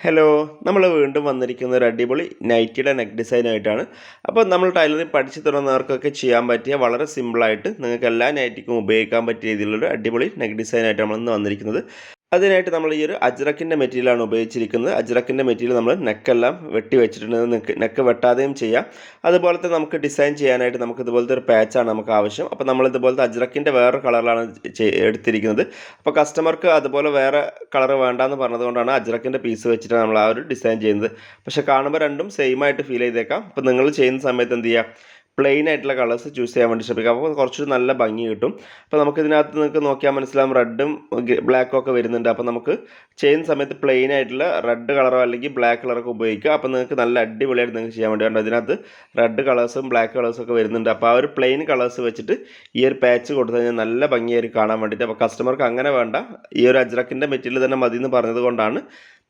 Hello നമ്മൾ വീണ്ടും വന്നിരിക്കുന്ന ഒരു അടിപൊളി നൈറ്റിയുടെ നെക്ക് ഡിസൈനായിട്ടാണ് അപ്പോൾ നമ്മൾ ടൈലറിംഗ് പഠിച്ചു തുടങ്ങുന്നവർക്കൊക്കെ ചെയ്യാൻ പറ്റിയ വളരെ സിമ്പിളായിട്ട് നിങ്ങൾക്ക് എല്ലാ നൈറ്റിക്കും ഉപയോഗിക്കാൻ പറ്റിയ രീതിയിലുള്ള അടിപൊളി നെക്ക് ഡിസൈനായിട്ട് നമ്മൾ ഇന്ന് വന്നിരിക്കുന്നത്. അതിനായിട്ട് നമ്മൾ ഈ ഒരു അജ്രക്കിന്റെ മെറ്റീരിയലാണ് ഉപയോഗിച്ചിരിക്കുന്നത്. അജ്രക്കിന്റെ മെറ്റീരിയൽ നമ്മൾ നെക്കെല്ലാം വെട്ടി വെച്ചിട്ടുണ്ട്. നെക്ക് നെക്ക് വെട്ടാതെയും ചെയ്യാം. തന്നെ നമുക്ക് ഡിസൈൻ ചെയ്യാനായിട്ട് നമുക്ക് ഇതുപോലത്തെ ഒരു പാച്ചാണ് നമുക്ക് ആവശ്യം. അപ്പോൾ നമ്മൾ ഇതുപോലത്തെ അജ്രക്കിന്റെ വേറെ കളറിലാണ് എടുത്തിരിക്കുന്നത്. അപ്പോൾ കസ്റ്റമർക്ക് അതുപോലെ വേറെ കളർ വേണ്ടാന്ന് പറഞ്ഞതുകൊണ്ടാണ് അജ്രക്കിന്റെ പീസ് വെച്ചിട്ടാണ് നമ്മൾ ആ ഒരു ഡിസൈൻ ചെയ്യുന്നത്. പക്ഷേ കാണുമ്പോൾ രണ്ടും സെയിം ആയിട്ട് ഫീൽ ചെയ്തേക്കാം. അപ്പോൾ നിങ്ങൾ ചെയ്യുന്ന സമയത്ത് എന്ത് ചെയ്യുക പ്ലെയിൻ ആയിട്ടുള്ള കളേഴ്സ് ചൂസ് ചെയ്യാൻ വേണ്ടി ശ്രമിക്കുക. അപ്പോൾ കുറച്ചൊരു നല്ല ഭംഗി കിട്ടും. അപ്പോൾ നമുക്ക് ഇതിനകത്ത് നിങ്ങൾക്ക് നോക്കിയാൽ മനസ്സിലാവും റെഡും ബ്ലാക്കും ഒക്കെ വരുന്നുണ്ട്. അപ്പോൾ നമുക്ക് ചെയ്യുന്ന സമയത്ത് പ്ലെയിൻ ആയിട്ടുള്ള റെഡ് കളറോ അല്ലെങ്കിൽ ബ്ലാക്ക് കളറൊക്കെ ഉപയോഗിക്കുക. അപ്പോൾ നിങ്ങൾക്ക് നല്ല അടിപൊളിയായിട്ട് നിങ്ങൾക്ക് ചെയ്യാൻ വേണ്ടി കണ്ടോ? ഇതിനകത്ത് റെഡ് കളേഴ്സും ബ്ലാക്ക് കളേഴ്സും ഒക്കെ വരുന്നുണ്ട്. അപ്പോൾ ആ ഒരു പ്ലെയിൻ കളേഴ്സ് വെച്ചിട്ട് ഈ ഒരു പാച്ച് കൊടുത്തു കഴിഞ്ഞാൽ നല്ല ഭംഗിയായിട്ട് കാണാൻ വേണ്ടിയിട്ട്. അപ്പോൾ കസ്റ്റമർക്ക് അങ്ങനെ വേണ്ട. ഈ ഒരു അജ്രക്കിന്റെ മെറ്റീരിയൽ തന്നെ മതി എന്ന് പറഞ്ഞത് കൊണ്ടാണ്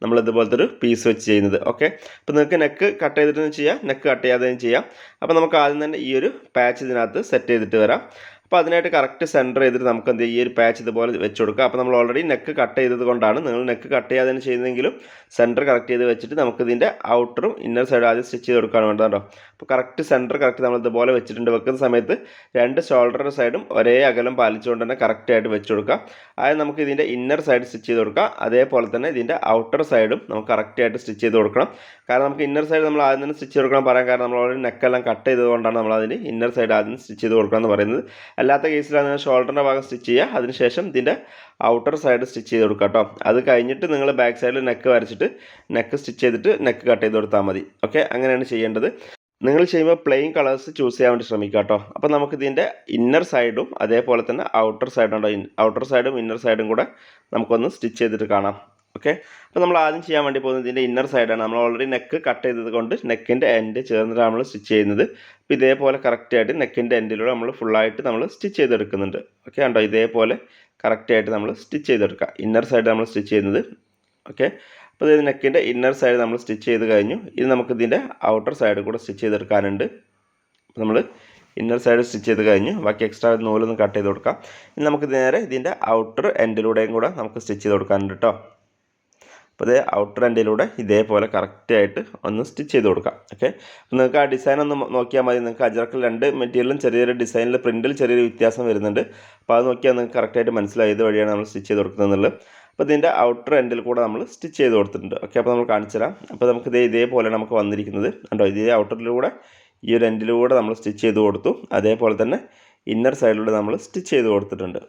നമ്മൾ ഇതുപോലത്തെ ഒരു പീസ് വെച്ച് ചെയ്യുന്നത് ഓക്കെ അപ്പോൾ നിങ്ങൾക്ക് നെക്ക് കട്ട് ചെയ്തിട്ടും ചെയ്യാം നെക്ക് കട്ട് ചെയ്യാതെയും ചെയ്യാം. അപ്പോൾ നമുക്ക് ആദ്യം തന്നെ ഈ ഒരു പാച്ച് ഇതിനകത്ത് സെറ്റ് ചെയ്തിട്ട് വരാം. അപ്പോൾ അതിനായിട്ട് കറക്റ്റ് സെന്റർ ചെയ്തിട്ട് നമുക്ക് എന്ത് ഈ ഒരു പാച്ച് ഇതുപോലെ വെച്ച് കൊടുക്കുക അപ്പോൾ നമ്മൾ ഓൾറെഡി നെക്ക് കട്ട് ചെയ്തത് കൊണ്ടാണ് നിങ്ങൾ നെക്ക് കട്ട് ചെയ്യാതെ തന്നെ ചെയ്യുന്നതെങ്കിലും സെന്റർ കറക്റ്റ് ചെയ്ത് വെച്ചിട്ട് നമുക്ക് ഇതിന്റെ ഔട്ടറും ഇന്നർ സൈഡ് ആദ്യം സ്റ്റിച്ച് ചെയ്ത് കൊടുക്കാൻ വേണ്ടത് കേട്ടോ. അപ്പോൾ കറക്റ്റ് സെന്റർ കറക്റ്റ് നമ്മൾ ഇതുപോലെ വെച്ചിട്ടുണ്ട്. വെക്കുന്ന സമയത്ത് രണ്ട് ഷോൾഡർ സൈഡും ഒരേ അകലം പാലിച്ചുകൊണ്ട് തന്നെ കറക്റ്റായിട്ട് വെച്ച് കൊടുക്കുക അതായത് നമുക്ക് ഇതിന്റെ ഇന്നർ സൈഡ് സ്റ്റിച്ച് ചെയ്ത് കൊടുക്കുക അതേപോലെ തന്നെ ഇതിന്റെ ഔട്ടർ സൈഡും നമുക്ക് കറക്റ്റായിട്ട് സ്റ്റിച്ച് ചെയ്ത് കൊടുക്കണം. കാരണം നമുക്ക് ഇന്നർ സൈഡ് നമ്മൾ ആദ്യം തന്നെ സ്റ്റിച്ച് കൊടുക്കണം പറയാൻ കാരണം നമ്മൾ ഓൾറെഡി നെക്കെല്ലാം കട്ട് ചെയ്തതുകൊണ്ടാണ് നമ്മൾ അതിന് ഇന്നർ സൈഡ് ആദ്യം സ്റ്റിച്ച് ചെയ്ത് കൊടുക്കണം എന്ന് പറയുന്നത്. അല്ലാത്ത കേസിലാണ് ഷോൾഡറിന്റെ ഭാഗം സ്റ്റിച്ച് ചെയ്യുക. അതിനുശേഷം ഇതിന്റെ ഔട്ടർ സൈഡ് സ്റ്റിച്ച് ചെയ്ത് കൊടുക്കുക കേട്ടോ. അത് കഴിഞ്ഞിട്ട് നിങ്ങൾ ബാക്ക് സൈഡിൽ നെക്ക് വരച്ചിട്ട് നെക്ക് സ്റ്റിച്ച് ചെയ്തിട്ട് നെക്ക് കട്ട് ചെയ്ത് കൊടുത്താൽ മതി. ഓക്കെ അങ്ങനെയാണ് ചെയ്യേണ്ടത്. നിങ്ങൾ ചെയ്യുമ്പോൾ പ്ലെയിൻ കളേഴ്സ് ചൂസ് ചെയ്യാൻ വേണ്ടി ശ്രമിക്കുക കേട്ടോ. അപ്പോൾ നമുക്ക് ഇതിന്റെ ഇന്നർ സൈഡും അതേപോലെ തന്നെ ഔട്ടർ സൈഡുണ്ടോ ഔട്ടർ സൈഡും ഇന്നർ സൈഡും കൂടെ നമുക്കൊന്ന് സ്റ്റിച്ച് ചെയ്തിട്ട് കാണാം. ഓക്കെ അപ്പോൾ നമ്മൾ ആദ്യം ചെയ്യാൻ വേണ്ടി പോകുന്നത് ഇതിന്റെ ഇന്നർ സൈഡാണ് നമ്മൾ ഓൾറെഡി നെക്ക് കട്ട് ചെയ്തത് കൊണ്ട് നെക്കിന്റെ എൻഡ് ചേർന്നിട്ടാണ് നമ്മൾ സ്റ്റിച്ച് ചെയ്യുന്നത്. അപ്പോൾ ഇതേപോലെ കറക്റ്റായിട്ട് നെക്കിന്റെ എൻഡിലൂടെ നമ്മൾ ഫുള്ളായിട്ട് നമ്മൾ സ്റ്റിച്ച് ചെയ്തെടുക്കുന്നുണ്ട്. ഓക്കെ ഉണ്ടോ ഇതേപോലെ കറക്റ്റായിട്ട് നമ്മൾ സ്റ്റിച്ച് ചെയ്തെടുക്കുക ഇന്നർ സൈഡ് നമ്മൾ സ്റ്റിച്ച് ചെയ്യുന്നത്. ഓക്കെ അപ്പോൾ ഇത് നെക്കിന്റെ ഇന്നർ സൈഡ് നമ്മൾ സ്റ്റിച്ച് ചെയ്ത് കഴിഞ്ഞു. ഇത് നമുക്ക് ഇതിന്റെ ഔട്ടർ സൈഡ് കൂടെ സ്റ്റിച്ച് ചെയ്തെടുക്കാനുണ്ട്. അപ്പോൾ നമ്മൾ ഇന്നർ സൈഡ് സ്റ്റിച്ച് ചെയ്ത് കഴിഞ്ഞു. ബാക്കി എക്സ്ട്രാ നൂലൊന്ന് കട്ട് ചെയ്ത് കൊടുക്കാം. ഇനി നമുക്ക് നേരെ ഇതിന്റെ ഔട്ടർ എൻഡിലൂടെയും കൂടെ നമുക്ക് സ്റ്റിച്ച് ചെയ്ത് കൊടുക്കാനുണ്ട് കേട്ടോ അപ്പോൾ ഇത് ഔട്ടർ എൻഡിലൂടെ ഇതേപോലെ കറക്റ്റായിട്ട് ഒന്ന് സ്റ്റിച്ച് ചെയ്ത് കൊടുക്കാം ഓക്കെ അപ്പോൾ നിങ്ങൾക്ക് ആ ഡിസൈൻ ഒന്ന് നോക്കിയാൽ മതി. നിങ്ങൾക്ക് അജറക്കിൽ രണ്ട് മെറ്റീരിയലും ചെറിയൊരു ഡിസൈനിൽ പ്രിന്റിൽ ചെറിയൊരു വ്യത്യാസം വരുന്നുണ്ട്. അപ്പോൾ അത് നോക്കിയാൽ നിങ്ങൾക്ക് കറക്റ്റായിട്ട് മനസ്സിലായി ഇത് വഴിയാണ് നമ്മൾ സ്റ്റിച്ച് ചെയ്ത് കൊടുക്കുന്നത് എന്നുള്ളത്. അപ്പോൾ ഇതിന്റെ ഔട്ടർ എൻഡിൽ കൂടെ നമ്മൾ സ്റ്റിച്ച് ചെയ്ത് കൊടുത്തിട്ടുണ്ട് ഓക്കെ അപ്പോൾ നമ്മൾ കാണിച്ചു തരാം. അപ്പോൾ നമുക്ക് ഇതേ ഇതേപോലെ നമുക്ക് വന്നിരിക്കുന്നത്. കണ്ടോ ഇതേ ഔട്ടറിലൂടെ ഈ ഒരു എൻഡിലൂടെ നമ്മൾ സ്റ്റിച്ച് ചെയ്ത് കൊടുത്തു. അതേപോലെ തന്നെ ഇന്നർ സൈഡിലൂടെ നമ്മൾ സ്റ്റിച്ച് ചെയ്ത് കൊടുത്തിട്ടുണ്ട്.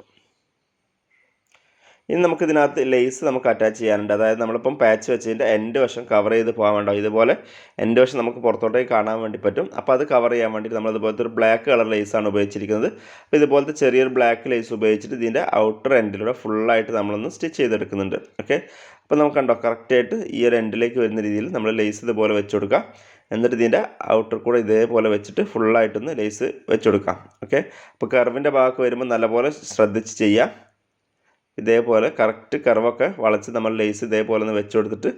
ഇനി നമുക്ക് ഇതിനകത്ത് ലേസ് നമുക്ക് അറ്റാച്ച് ചെയ്യാനുണ്ട്. അതായത് നമ്മളിപ്പം പാച്ച് വെച്ചതിന്റെ എൻഡ് വശം കവർ ചെയ്ത് പോകാൻ വേണ്ട. ഇതുപോലെ എൻഡ് വശം നമുക്ക് പുറത്തോട്ടേക്ക് കാണാൻ വേണ്ടി പറ്റും. അപ്പോൾ അത് കവർ ചെയ്യാൻ വേണ്ടിയിട്ട് നമ്മൾ ഇതുപോലത്തെ ഒരു ബ്ലാക്ക് കളർ ലേസാണ് ഉപയോഗിച്ചിരിക്കുന്നത്. അപ്പോൾ ഇതുപോലത്തെ ചെറിയൊരു ബ്ലാക്ക് ലേസ് ഉപയോഗിച്ചിട്ട് ഇതിന്റെ ഔട്ടർ എൻഡിലൂടെ ഫുള്ളായിട്ട് നമ്മളൊന്ന് സ്റ്റിച്ച് ചെയ്തെടുക്കുന്നുണ്ട്. ഓക്കെ അപ്പോൾ നമുക്ക് കണ്ടോ കറക്റ്റായിട്ട് ഈ ഒരു എൻഡിലേക്ക് വരുന്ന രീതിയിൽ നമ്മൾ ലേസ് ഇതുപോലെ വെച്ച് കൊടുക്കുക എന്നിട്ട് ഇതിന്റെ ഔട്ടർ കൂടെ ഇതേപോലെ വെച്ചിട്ട് ഫുള്ളായിട്ടൊന്ന് ലേസ് വെച്ച് കൊടുക്കാം. ഓക്കെ അപ്പോൾ കർവിന്റെ ഭാഗത്ത് വരുമ്പോൾ നല്ലപോലെ ശ്രദ്ധിച്ച് ചെയ്യാം. ഇതേപോലെ കറക്റ്റ് കർവൊക്കെ വളച്ച് നമ്മൾ ലേസ് ഇതേപോലെ ഒന്ന് വെച്ച് കൊടുത്തിട്ട്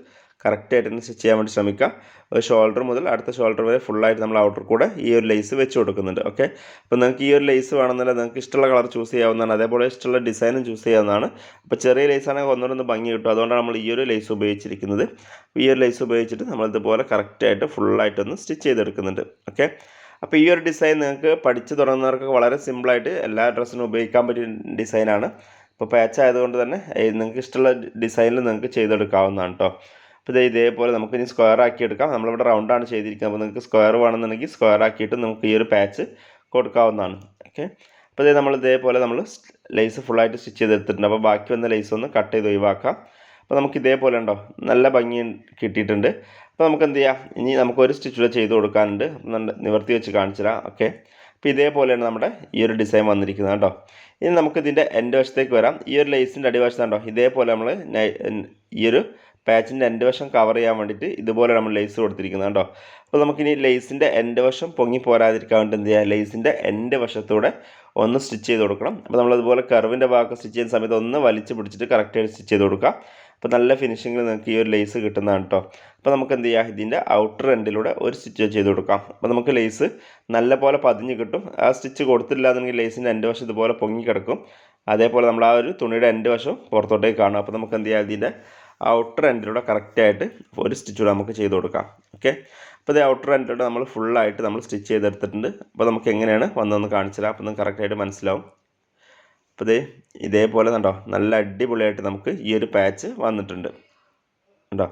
കറക്റ്റായിട്ട് തന്നെ സ്റ്റിച്ച് ചെയ്യാൻ വേണ്ടി ശ്രമിക്കുക ഒരു ഷോൾഡർ മുതൽ അടുത്ത ഷോൾഡർ വരെ ഫുള്ളായിട്ട് നമ്മൾ ഔട്ടർ കൂടെ ഈ ഒരു ലേസ് വെച്ച് കൊടുക്കുന്നുണ്ട്. ഓക്കെ അപ്പോൾ നിങ്ങൾക്ക് ഈ ഒരു ലേസ് വേണമെന്നല്ല നിങ്ങൾക്ക് ഇഷ്ടമുള്ള കളർ ചൂസ് ചെയ്യാവുന്നതാണ്. അതേപോലെ ഇഷ്ടമുള്ള ഡിസൈനും ചൂസ് ചെയ്യാവുന്നതാണ്. അപ്പോൾ ചെറിയ ലേസ് ആണെങ്കിൽ ഒന്നുകൂടെ ഭംഗി കിട്ടും. അതുകൊണ്ടാണ് നമ്മൾ ഈ ഒരു ലേസ് ഉപയോഗിച്ചിരിക്കുന്നത്. ഈ ഒരു ലേസ് ഉപയോഗിച്ചിട്ട് നമ്മൾ ഇതുപോലെ കറക്റ്റായിട്ട് ഫുള്ളായിട്ടൊന്ന് സ്റ്റിച്ച് ചെയ്തെടുക്കുന്നുണ്ട്. ഓക്കെ അപ്പോൾ ഈ ഒരു ഡിസൈൻ നിങ്ങൾക്ക് പഠിച്ചു തുടങ്ങുന്നവർക്ക് വളരെ സിമ്പിളായിട്ട് എല്ലാ ഡ്രസ്സിനും ഉപയോഗിക്കാൻ പറ്റിയ ഡിസൈനാണ് ഇപ്പോൾ പാച്ച് ആയതുകൊണ്ട് തന്നെ നിങ്ങൾക്ക് ഇഷ്ടമുള്ള ഡിസൈനിൽ നിങ്ങൾക്ക് ചെയ്തെടുക്കാവുന്നതാണ് കേട്ടോ അപ്പോൾ ഇതേ ഇതേപോലെ നമുക്ക് ഇനി സ്ക്വയർ ആക്കി എടുക്കാം. നമ്മളിവിടെ റൗണ്ടാണ് ചെയ്തിരിക്കുന്നത്. അപ്പോൾ നിങ്ങൾക്ക് സ്ക്വയർ വേണമെന്നുണ്ടെങ്കിൽ സ്ക്വയർ ആക്കിയിട്ട് നമുക്ക് ഈ ഒരു പാച്ച് കൊടുക്കാവുന്നതാണ്. ഓക്കെ അപ്പോൾ ഇതേ നമ്മൾ ഇതേപോലെ നമ്മൾ ലേസ് ഫുള്ളായിട്ട് സ്റ്റിച്ച് ചെയ്തെടുത്തിട്ടുണ്ട്. അപ്പോൾ ബാക്കി വന്ന ലേസ് ഒന്ന് കട്ട് ചെയ്ത് ഒഴിവാക്കാം. അപ്പോൾ നമുക്ക് ഇതേപോലെ ഉണ്ടോ? നല്ല ഭംഗി കിട്ടിയിട്ടുണ്ട്. അപ്പോൾ നമുക്ക് എന്ത് ചെയ്യാം? ഇനി നമുക്ക് ഒരു സ്റ്റിച്ച് കൂടെ ചെയ്ത് കൊടുക്കാനുണ്ട്. നിവർത്തി വെച്ച് കാണിച്ചു തരാം. ഓക്കെ അപ്പോൾ ഇതേപോലെയാണ് നമ്മുടെ ഈ ഒരു ഡിസൈൻ വന്നിരിക്കുന്നത് കേട്ടോ. ഇനി നമുക്കിതിന്റെ എന്റെ വശത്തേക്ക് വരാം. ഈ ഒരു ലേസിന്റെ അടിവശം കണ്ടോ ഇതേപോലെ നമ്മൾ ഈ ഒരു പാച്ചിന്റെ എന്റെ വശം കവർ ചെയ്യാൻ വേണ്ടിയിട്ട് ഇതുപോലെ നമ്മൾ ലേസ് കൊടുത്തിരിക്കുന്നത് കേട്ടോ അപ്പോൾ നമുക്കിനി ലേസിന്റെ എന്റെ വശം പൊങ്ങി പോരാതിരിക്കാൻ വേണ്ടി എന്ത് ചെയ്യുക ലേസിന്റെ എന്റെ വശത്തൂടെ ഒന്ന് സ്റ്റിച്ച് ചെയ്ത് കൊടുക്കണം. അപ്പോൾ നമ്മളതുപോലെ കർവിന്റെ ഭാഗം സ്റ്റിച്ച് ചെയ്യുന്ന സമയത്ത് ഒന്ന് വലിച്ച് പിടിച്ചിട്ട് കറക്റ്റായിട്ട് സ്റ്റിച്ച് ചെയ്ത് കൊടുക്കുക. അപ്പോൾ നല്ല ഫിനിഷിങ്ങിൽ നിങ്ങൾക്ക് ഈ ഒരു ലേസ് കിട്ടുന്നതാണ് കേട്ടോ. അപ്പോൾ നമുക്ക് എന്ത് ചെയ്യാം? ഇതിന്റെ ഔട്ടർ എൻഡിലൂടെ ഒരു സ്റ്റിച്ച് ചെയ്ത് കൊടുക്കാം. അപ്പോൾ നമുക്ക് ലേസ് നല്ല പോലെ പതിഞ്ഞ് കിട്ടും. ആ സ്റ്റിച്ച് കൊടുത്തില്ല എന്നുണ്ടെങ്കിൽ ലേസിന്റെ എന്റെ വശം ഇതുപോലെ പൊങ്ങി കിടക്കും. അതേപോലെ നമ്മൾ ആ ഒരു തുണിയുടെ എന്റെ വശം പുറത്തോട്ടേക്ക് കാണും. അപ്പോൾ നമുക്ക് എന്ത് ചെയ്യാം? ഇതിന്റെ ഔട്ടർ എൻഡിലൂടെ കറക്റ്റായിട്ട് ഒരു സ്റ്റിച്ച് കൂടെ നമുക്ക് ചെയ്ത് കൊടുക്കാം. ഓക്കെ അപ്പോൾ ഇത് ഔട്ടർ എൻഡിലൂടെ നമ്മൾ ഫുള്ളായിട്ട് നമ്മൾ സ്റ്റിച്ച് ചെയ്തെടുത്തിട്ടുണ്ട്. അപ്പോൾ നമുക്ക് എങ്ങനെയാണ് വന്നതെന്ന് കാണിച്ചില്ല അപ്പോൾ നിങ്ങൾക്ക് കറക്റ്റായിട്ട് മനസ്സിലാവും. അപ്പോൾ ഇത് ഇതേപോലെ കണ്ടോ? നല്ല അടിപൊളിയായിട്ട് നമുക്ക് ഈ ഒരു പാച്ച് വന്നിട്ടുണ്ട്. കണ്ടോ?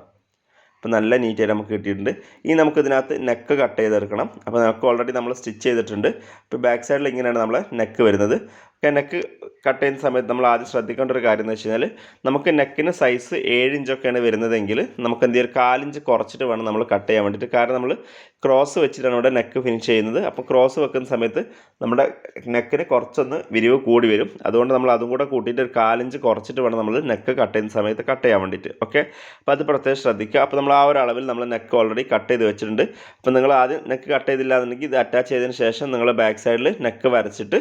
അപ്പോൾ നല്ല നീറ്റായിട്ട് നമുക്ക് കിട്ടിയിട്ടുണ്ട്. ഇനി നമുക്ക് ഇതിനകത്ത് നെക്ക് കട്ട് ചെയ്തെടുക്കണം. അപ്പോൾ നെക്ക് ഓൾറെഡി നമ്മൾ സ്റ്റിച്ച് ചെയ്തിട്ടുണ്ട്. അപ്പോൾ ബാക്ക് സൈഡിൽ ഇങ്ങനെയാണ് നമ്മൾ നെക്ക് വരുന്നത്. ഓക്കെ നെക്ക് കട്ട് ചെയ്യുന്ന സമയത്ത് നമ്മൾ ആദ്യം ശ്രദ്ധിക്കേണ്ട ഒരു കാര്യം എന്ന് വെച്ച് കഴിഞ്ഞാൽ നമുക്ക് നെക്കിന് സൈസ് ഏഴ് ഇഞ്ചൊക്കെയാണ് വരുന്നതെങ്കിൽ നമുക്ക് എന്ത് ചെയ്യാം? കാലിഞ്ച് കുറച്ചിട്ട് വേണം നമ്മൾ കട്ട് ചെയ്യാൻ വേണ്ടിയിട്ട്. കാരണം നമ്മൾ ക്രോസ് വെച്ചിട്ടാണ് ഇവിടെ നെക്ക് ഫിനിഷ് ചെയ്യുന്നത്. അപ്പോൾ ക്രോസ് വെക്കുന്ന സമയത്ത് നമ്മുടെ നെക്കിന് കുറച്ചൊന്ന് വിരിവ് കൂടി വരും. അതുകൊണ്ട് നമ്മൾ അതും കൂടെ കൂട്ടിയിട്ട് ഒരു കാലിഞ്ച് കുറച്ചിട്ട് വേണം നമ്മൾ നെക്ക് കട്ട് ചെയ്യുന്ന സമയത്ത് കട്ട് ചെയ്യാൻ വേണ്ടിയിട്ട്. ഓക്കെ അപ്പോൾ അത് പ്രത്യേകം ശ്രദ്ധിക്കുക. അപ്പോൾ നമ്മൾ ആ ഒരു അളവിൽ നമ്മൾ നെക്ക് ഓൾറെഡി കട്ട് ചെയ്ത് വെച്ചിട്ടുണ്ട്. അപ്പോൾ നിങ്ങൾ ആദ്യം നെക്ക് കട്ട് ചെയ്തില്ല എന്നുണ്ടെങ്കിൽ ഇത് അറ്റാച്ച് ചെയ്തതിന് ശേഷം നിങ്ങൾ ബാക്ക് സൈഡിൽ നെക്ക് വരച്ചിട്ട്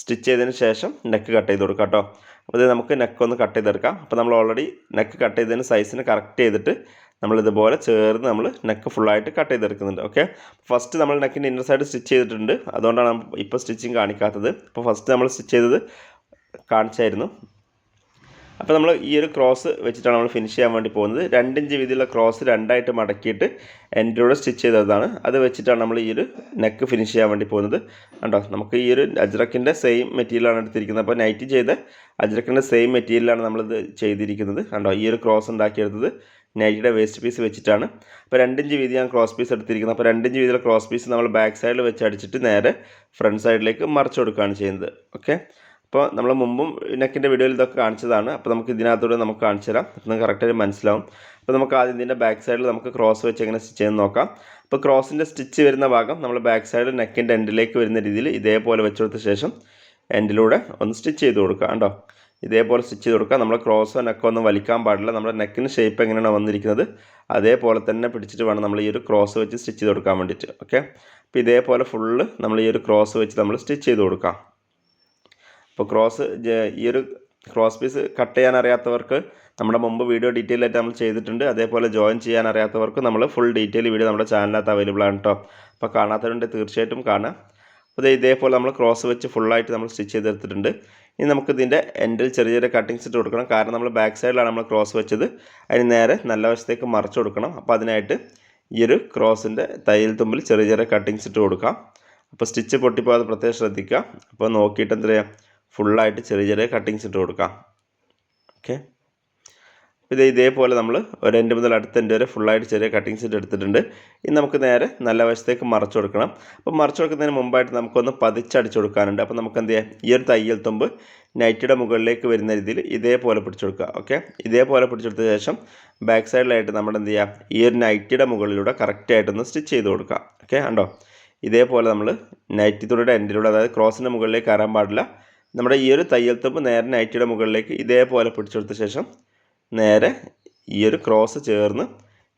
സ്റ്റിച്ച് ചെയ്തതിന് ശേഷം നെക്ക് കട്ട് ചെയ്ത് കൊടുക്കാം കേട്ടോ അപ്പോൾ ഇത് നമുക്ക് നെക്ക് ഒന്ന് കട്ട് ചെയ്തെടുക്കാം. അപ്പോൾ നമ്മൾ ഓൾറെഡി നെക്ക് കട്ട് ചെയ്തതിന് സൈസിന് കറക്റ്റ് ചെയ്തിട്ട് നമ്മൾ ഇതുപോലെ ചേർന്ന് നമ്മൾ നെക്ക് ഫുള്ളായിട്ട് കട്ട് ചെയ്തെടുക്കുന്നുണ്ട്. ഓക്കെ ഫസ്റ്റ് നമ്മൾ നെക്കിന്റെ ഇന്നർ സൈഡ് സ്റ്റിച്ച് ചെയ്തിട്ടുണ്ട്. അതുകൊണ്ടാണ് ഇപ്പോൾ സ്റ്റിച്ചിങ് കാണിക്കാത്തത്. അപ്പോൾ ഫസ്റ്റ് നമ്മൾ സ്റ്റിച്ച് ചെയ്തത് കാണിച്ചായിരുന്നു. അപ്പോൾ നമ്മൾ ഈ ഒരു ക്രോസ് വെച്ചിട്ടാണ് നമ്മൾ ഫിനിഷ് ചെയ്യാൻ വേണ്ടി പോകുന്നത്. രണ്ടിഞ്ച് വീതിയുള്ള ക്രോസ് രണ്ടായിട്ട് മടക്കിയിട്ട് എൻഡിലൂടെ സ്റ്റിച്ച് ചെയ്തതാണ്. അത് വെച്ചിട്ടാണ് നമ്മൾ ഈ ഒരു നെക്ക് ഫിനിഷ് ചെയ്യാൻ വേണ്ടി പോകുന്നത്. കണ്ടോ? നമുക്ക് ഈ ഒരു അജ്രക്കിന്റെ സെയിം മെറ്റീരിയലാണ് എടുത്തിരിക്കുന്നത്. അപ്പോൾ നൈറ്റ് ചെയ്ത അജ്രക്കിന്റെ സെയിം മെറ്റീരിയലാണ് നമ്മളിത് ചെയ്തിരിക്കുന്നത്. കണ്ടോ? ഈ ഒരു ക്രോസ് ഉണ്ടാക്കിയെടുത്തത് നൈറ്റിയുടെ വേസ്റ്റ് പീസ് വെച്ചിട്ടാണ്. അപ്പോൾ രണ്ടിഞ്ച് വീതി ഞാൻ ക്രോസ് പീസ് എടുത്തിരിക്കുന്നത്. അപ്പോൾ രണ്ടിഞ്ച് വീതിയിലെ ക്രോസ് പീസ് നമ്മൾ ബാക്ക് സൈഡിൽ വെച്ച് അടിച്ചിട്ട് നേരെ ഫ്രണ്ട് സൈഡിലേക്ക് മറിച്ച് കൊടുക്കുകയാണ് ചെയ്യുന്നത്. ഓക്കെ അപ്പോൾ നമ്മൾ മുമ്പും നെക്കിന്റെ വീഡിയോയിൽ ഇതൊക്കെ കാണിച്ചതാണ്. അപ്പോൾ നമുക്ക് ഇതിനകത്തൂടെ നമുക്ക് കാണിച്ചു തരാം. അപ്പം കറക്റ്റായിട്ട് മനസ്സിലാവും. അപ്പോൾ നമുക്ക് ആദ്യം ഇതിന്റെ ബാക്ക് സൈഡിൽ നമുക്ക് ക്രോസ് വെച്ച് എങ്ങനെ സ്റ്റിച്ച് ചെയ്യുന്ന നോക്കാം. അപ്പോൾ ക്രോസിന്റെ സ്റ്റിച്ച് വരുന്ന ഭാഗം നമ്മൾ ബാക്ക് സൈഡിൽ നെക്കിന്റെ എൻഡിലേക്ക് വരുന്ന രീതിയിൽ ഇതേപോലെ വെച്ച് കൊടുത്ത ശേഷം എൻഡിലൂടെ ഒന്ന് സ്റ്റിച്ച് ചെയ്ത് കൊടുക്കുക കേട്ടോ. ഇതേപോലെ സ്റ്റിച്ച് ചെയ്ത് കൊടുക്കുക നമ്മൾ ക്രോസോ നെക്കോ ഒന്നും വലിക്കാൻ പാടില്ല. നമ്മുടെ നെക്കിന് ഷേപ്പ് എങ്ങനെയാണ് വന്നിരിക്കുന്നത്? അതേപോലെ തന്നെ പിടിച്ചിട്ട് വേണം നമ്മൾ ഈ ഒരു ക്രോസ് വെച്ച് സ്റ്റിച്ച് ചെയ്ത് കൊടുക്കാൻ വേണ്ടിയിട്ട്. ഓക്കെ അപ്പോൾ ഇതേപോലെ ഫുള്ള് നമ്മൾ ഈ ഒരു ക്രോസ് വെച്ച് നമ്മൾ സ്റ്റിച്ച് ചെയ്ത് കൊടുക്കാം. അപ്പോൾ ക്രോസ് ഈ ഒരു ക്രോസ് പീസ് കട്ട് ചെയ്യാൻ അറിയാത്തവർക്ക് നമ്മുടെ മുമ്പ് വീഡിയോ ഡീറ്റെയിൽ ആയിട്ട് നമ്മൾ ചെയ്തിട്ടുണ്ട്. അതേപോലെ ജോയിൻ ചെയ്യാൻ അറിയാത്തവർക്ക് നമ്മൾ ഫുൾ ഡീറ്റെയിൽ വീഡിയോ നമ്മുടെ ചാനലിനകത്ത് അവൈലബിൾ ആണ് കേട്ടോ അപ്പോൾ കാണാത്തവരുണ്ട് തീർച്ചയായിട്ടും കാണാം. അപ്പോൾ ഇതേപോലെ നമ്മൾ ക്രോസ് വെച്ച് ഫുള്ളായിട്ട് നമ്മൾ സ്റ്റിച്ച് ചെയ്തെടുത്തിട്ടുണ്ട്. ഇനി നമുക്ക് ഇതിന്റെ എൻഡിൽ ചെറിയ ചെറിയ കട്ടിങ്സ് ഇട്ട് കൊടുക്കണം. കാരണം നമ്മൾ ബാക്ക് സൈഡിലാണ് നമ്മൾ ക്രോസ് വെച്ചത്. അതിന് നേരെ നല്ല വശത്തേക്ക് മറിച്ച് കൊടുക്കണം. അപ്പോൾ അതിനായിട്ട് ഈ ഒരു ക്രോസിന്റെ തയ്യൽ തുമ്പിൽ ചെറിയ ചെറിയ കട്ടിങ്സ് ഇട്ട് കൊടുക്കാം. അപ്പോൾ സ്റ്റിച്ച് പൊട്ടിപ്പോകാതെ പ്രത്യേകം ശ്രദ്ധിക്കുക. അപ്പോൾ നോക്കിയിട്ട് എന്താ പറയുക ഫുള്ളായിട്ട് ചെറിയ ചെറിയ കട്ടിങ്സ് ഇട്ട് കൊടുക്കാം. ഓക്കെ ഇത് ഇതേപോലെ നമ്മൾ ഒരു എൻഡ് മുതൽ അടുത്ത എൻഡ് വരെ ഫുള്ളായിട്ട് ചെറിയ കട്ടിങ്സ് ഇട്ട് എടുത്തിട്ടുണ്ട്. ഇനി നമുക്ക് നേരെ നല്ല വശത്തേക്ക് മറച്ചു കൊടുക്കണം. അപ്പോൾ മറച്ചു കൊടുക്കുന്നതിന് മുമ്പായിട്ട് നമുക്കൊന്ന് പതിച്ചടിച്ചു കൊടുക്കാനുണ്ട്. അപ്പോൾ നമുക്ക് എന്ത് ചെയ്യാം? ഈ ഒരു തയ്യൽ തുമ്പ് നൈറ്റിയുടെ മുകളിലേക്ക് വരുന്ന രീതിയിൽ ഇതേപോലെ പിടിച്ചു കൊടുക്കുക. ഓക്കെ ഇതേപോലെ പിടിച്ചെടുത്ത ശേഷം ബാക്ക് സൈഡിലായിട്ട് നമ്മൾ എന്ത് ചെയ്യുക ഈ ഒരു നൈറ്റിയുടെ മുകളിലൂടെ കറക്റ്റായിട്ടൊന്ന് സ്റ്റിച്ച് ചെയ്ത് കൊടുക്കുക. ഓക്കെ ഉണ്ടോ ഇതേപോലെ നമ്മൾ നൈറ്റി തുണിയുടെ എൻഡിലൂടെ അതായത് ക്രോസിന്റെ മുകളിലേക്ക് കയറാൻ പാടില്ല. നമ്മുടെ ഈ ഒരു തയ്യൽ തുമ്പ് നേരെ നൈറ്റിയുടെ മുകളിലേക്ക് ഇതേപോലെ പിടിച്ചെടുത്ത ശേഷം നേരെ ഈ ഒരു ക്രോസ് ചേർന്ന്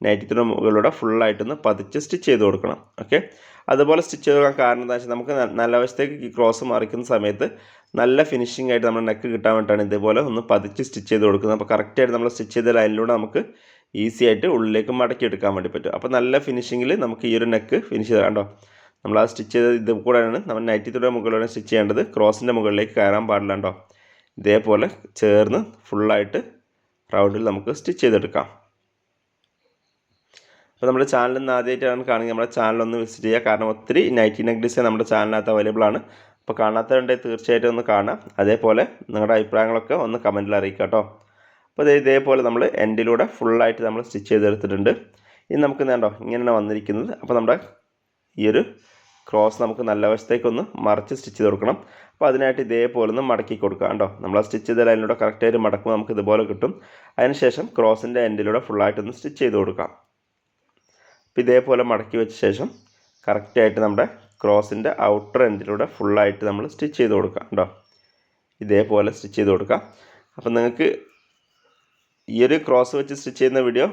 നൈറ്റിയുടെ മുകളിലൂടെ ഫുള്ളായിട്ടൊന്ന് പതിച്ച് സ്റ്റിച്ച് ചെയ്ത് കൊടുക്കണം. ഓക്കെ അതുപോലെ സ്റ്റിച്ച് ചെയ്ത് കൊടുക്കാൻ കാരണം എന്താ വെച്ചാൽ നമുക്ക് നല്ല വശത്തേക്ക് ഈ ക്രോസ് മറിക്കുന്ന സമയത്ത് നല്ല ഫിനിഷിംഗ് ആയിട്ട് നമ്മുടെ നെക്ക് കിട്ടാൻ വേണ്ടിയിട്ടാണ് ഇതേപോലെ ഒന്ന് പതിച്ച് സ്റ്റിച്ച് ചെയ്ത് കൊടുക്കുന്നത്. അപ്പോൾ കറക്റ്റായിട്ട് നമ്മൾ സ്റ്റിച്ച് ചെയ്ത ലൈനിലൂടെ നമുക്ക് ഈസി ആയിട്ട് ഉള്ളിലേക്ക് മടക്കി എടുക്കാൻ വേണ്ടി പറ്റും. അപ്പോൾ നല്ല ഫിനിഷിങ്ങിൽ നമുക്ക് ഈ ഒരു നെക്ക് ഫിനിഷ് ചെയ്ത് കണ്ടോ നമ്മൾ ആ സ്റ്റിച്ച് ചെയ്ത ഇത് കൂടെയാണ് നമ്മൾ നൈറ്റിയുടെ മുകളിലാണ് സ്റ്റിച്ച് ചെയ്യേണ്ടത്. ക്രോസിന്റെ മുകളിലേക്ക് കയറാൻ പാടില്ല കേട്ടോ. ഇതേപോലെ ചേർന്ന് ഫുള്ളായിട്ട് റൗണ്ടിൽ നമുക്ക് സ്റ്റിച്ച് ചെയ്തെടുക്കാം. അപ്പോൾ നമ്മുടെ ചാനൽ നിന്ന് ആദ്യമായിട്ടാണ് കാണുക നമ്മുടെ ചാനൽ ഒന്ന് വിസിറ്റ് ചെയ്യുക. കാരണം ഒത്തിരി നൈറ്റി നെക്ക് ഡിസൈൻ നമ്മുടെ ചാനലിനകത്ത് അവൈലബിൾ ആണ്. അപ്പോൾ കാണാത്തവരുണ്ടെങ്കിൽ തീർച്ചയായിട്ടും ഒന്ന് കാണാം. അതേപോലെ നിങ്ങളുടെ അഭിപ്രായങ്ങളൊക്കെ ഒന്ന് കമന്റിൽ അറിയിക്കുക കേട്ടോ. അപ്പോൾ ഇത് ഇതേപോലെ നമ്മൾ എൻഡിലൂടെ ഫുള്ളായിട്ട് നമ്മൾ സ്റ്റിച്ച് ചെയ്തെടുത്തിട്ടുണ്ട്. ഇനി നമുക്ക് വേണ്ടോ ഇങ്ങനെയാണ് വന്നിരിക്കുന്നത്. അപ്പോൾ നമ്മുടെ ഈ ഒരു ക്രോസ് നമുക്ക് നല്ല വശത്തേക്കൊന്ന് മറിച്ച് സ്റ്റിച്ച് കൊടുക്കണം. അപ്പോൾ അതിനായിട്ട് ഇതേപോലെ ഒന്ന് മടക്കി കൊടുക്കുക കേട്ടോ നമ്മൾ ആ സ്റ്റിച്ച് ചെയ്ത ലൈനിലൂടെ കറക്റ്റായിട്ട് മടക്കുമ്പോൾ നമുക്ക് ഇതുപോലെ കിട്ടും. അതിനുശേഷം ക്രോസിന്റെ എൻഡിലൂടെ ഫുള്ളായിട്ടൊന്ന് സ്റ്റിച്ച് ചെയ്ത് കൊടുക്കാം അപ്പോൾ ഇതേപോലെ മടക്കി വെച്ച ശേഷം കറക്റ്റായിട്ട് നമ്മുടെ ക്രോസിന്റെ ഔട്ടർ എൻഡിലൂടെ ഫുള്ളായിട്ട് നമ്മൾ സ്റ്റിച്ച് ചെയ്ത് കൊടുക്കുക കേട്ടോ ഇതേപോലെ സ്റ്റിച്ച് ചെയ്ത് കൊടുക്കാം അപ്പോൾ നിങ്ങൾക്ക് ഈ ഒരു ക്രോസ് വെച്ച് സ്റ്റിച്ച് ചെയ്യുന്ന വീഡിയോ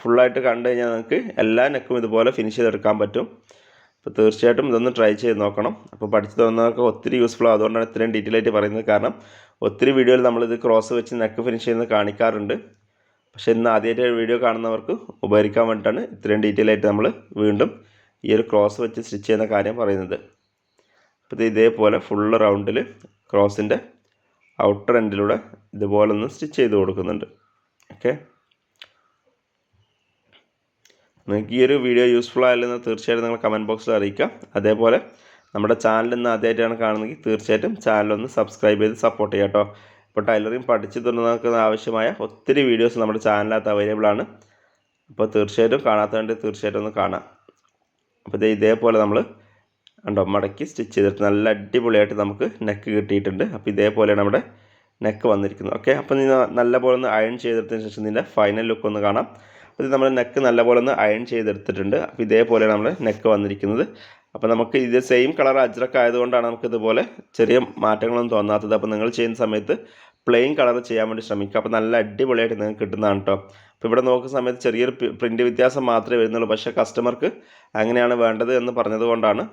ഫുള്ളായിട്ട് കണ്ടു കഴിഞ്ഞാൽ നിങ്ങൾക്ക് എല്ലാ നെക്കും ഇതുപോലെ ഫിനിഷ് ചെയ്തെടുക്കാൻ പറ്റും. അപ്പോൾ തീർച്ചയായിട്ടും ഇതൊന്ന് ട്രൈ ചെയ്ത് നോക്കണം. അപ്പോൾ പഠിച്ചു തന്നതൊക്കെ ഒത്തിരി യൂസ്ഫുൾ അതുകൊണ്ടാണ് ഇത്രയും ഡീറ്റെയിൽ ആയിട്ട് പറയുന്നത്. കാരണം ഒത്തിരി വീഡിയോയിൽ നമ്മളിത് ക്രോസ് വെച്ച് നെക്ക് ഫിനിഷ് ചെയ്യുന്നത് കാണിക്കാറുണ്ട്. പക്ഷേ ഇന്ന് ആദ്യമായിട്ട് വീഡിയോ കാണുന്നവർക്ക് ഉപകരിക്കാൻ വേണ്ടിയിട്ടാണ് ഇത്രയും ഡീറ്റെയിൽ ആയിട്ട് നമ്മൾ വീണ്ടും ഈ ഒരു ക്രോസ് വെച്ച് സ്റ്റിച്ച് ചെയ്യുന്ന കാര്യം പറയുന്നത്. അപ്പോൾ ഇത് ഇതേപോലെ ഫുള്ള് റൗണ്ടിൽ ക്രോസിന്റെ ഔട്ടർ എൻഡിലൂടെ ഇതുപോലെ ഒന്ന് സ്റ്റിച്ച് ചെയ്ത് കൊടുക്കുന്നുണ്ട്. ഓക്കെ നിങ്ങൾക്ക് ഈ ഒരു വീഡിയോ യൂസ്ഫുൾ ആയില്ലെന്ന് തീർച്ചയായിട്ടും നിങ്ങൾ കമന്റ് ബോക്സിൽ അറിയിക്കാം അതേപോലെ നമ്മുടെ ചാനൽ ഇന്ന് ആദ്യമായിട്ടാണ് കാണുന്നതെങ്കിൽ തീർച്ചയായിട്ടും ചാനലൊന്ന് സബ്സ്ക്രൈബ് ചെയ്ത് സപ്പോർട്ട് ചെയ്യാം കേട്ടോ. ഇപ്പോൾ ടൈലറിങ് പഠിച്ചു തുടങ്ങുന്നവർക്ക് ആവശ്യമായ ഒത്തിരി വീഡിയോസ് നമ്മുടെ ചാനലിനകത്ത് അവൈലബിൾ ആണ്. അപ്പോൾ തീർച്ചയായിട്ടും കാണാത്തതുകൊണ്ട് തീർച്ചയായിട്ടും ഒന്ന് കാണാം. അപ്പോൾ ഇത് ഇതേപോലെ നമ്മൾ ഉണ്ടോ മടക്കി സ്റ്റിച്ച് ചെയ്തിട്ട് നല്ല അടിപൊളിയായിട്ട് നമുക്ക് നെക്ക് കിട്ടിയിട്ടുണ്ട്. അപ്പോൾ ഇതേപോലെയാണ് നമ്മുടെ നെക്ക് വന്നിരിക്കുന്നത് ഓക്കെ അപ്പോൾ നീ നല്ലപോലെ ഒന്ന് അയൺ ചെയ്തെടുത്തതിന് ശേഷം നിന്റെ ഫൈനൽ ലുക്ക് ഒന്ന് കാണാം. ഇത് നമ്മുടെ നെക്ക് നല്ലപോലെ ഒന്ന് അയൺ ചെയ്തെടുത്തിട്ടുണ്ട്. അപ്പോൾ ഇതേപോലെ നമ്മുടെ നെക്ക് വന്നിരിക്കുന്നത്. അപ്പോൾ നമുക്ക് ഇത് സെയിം കളർ അജ്രക്ക് ആയതുകൊണ്ടാണ് നമുക്ക് ഇതുപോലെ ചെറിയ മാറ്റങ്ങളൊന്നും തോന്നാത്തത്. അപ്പോൾ നിങ്ങൾ ചെയ്യുന്ന സമയത്ത് പ്ലെയിൻ കളർ ചെയ്യാൻ വേണ്ടി ശ്രമിക്കുക. അപ്പോൾ നല്ല അടിപൊളിയായിട്ട് നിങ്ങൾക്ക് കിട്ടുന്നതാണ് കേട്ടോ അപ്പോൾ ഇവിടെ നോക്കുന്ന സമയത്ത് ചെറിയൊരു പ്രിന്റ് വ്യത്യാസം മാത്രമേ വരുന്നുള്ളൂ. പക്ഷേ കസ്റ്റമർക്ക് അങ്ങനെയാണ് വേണ്ടത് എന്ന് പറഞ്ഞതുകൊണ്ടാണ്.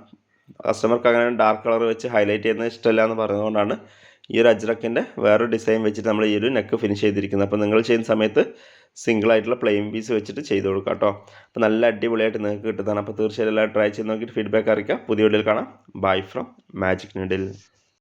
കസ്റ്റമർക്ക് അങ്ങനെ ഡാർക്ക് കളർ വെച്ച് ഹൈലൈറ്റ് ചെയ്യുന്നത് ഇഷ്ടമല്ല എന്ന് പറഞ്ഞതുകൊണ്ടാണ് ഈ ഒരു അജ്രക്കിന്റെ വേറൊരു ഡിസൈൻ വെച്ചിട്ട് നമ്മൾ ഈ ഒരു നെക്ക് ഫിനിഷ് ചെയ്തിരിക്കുന്നത് അപ്പോൾ നിങ്ങൾ ചെയ്യുന്ന സമയത്ത് സിംഗിൾ ആയിട്ടുള്ള പ്ലെയിൻ പീസ് വെച്ചിട്ട് ചെയ്ത് കൊടുക്കുക കേട്ടോ. അപ്പോൾ നല്ല അടിപൊളിയായിട്ട് നിങ്ങൾക്ക് കിട്ടുന്നതാണ്. അപ്പോൾ തീർച്ചയായും എല്ലാം ട്രൈ ചെയ്ത് നോക്കിയിട്ട് ഫീഡ്ബാക്ക് അറിയിക്കുക പുതിയ വീഡിയോയിൽ കാണാം. Bye from magic needle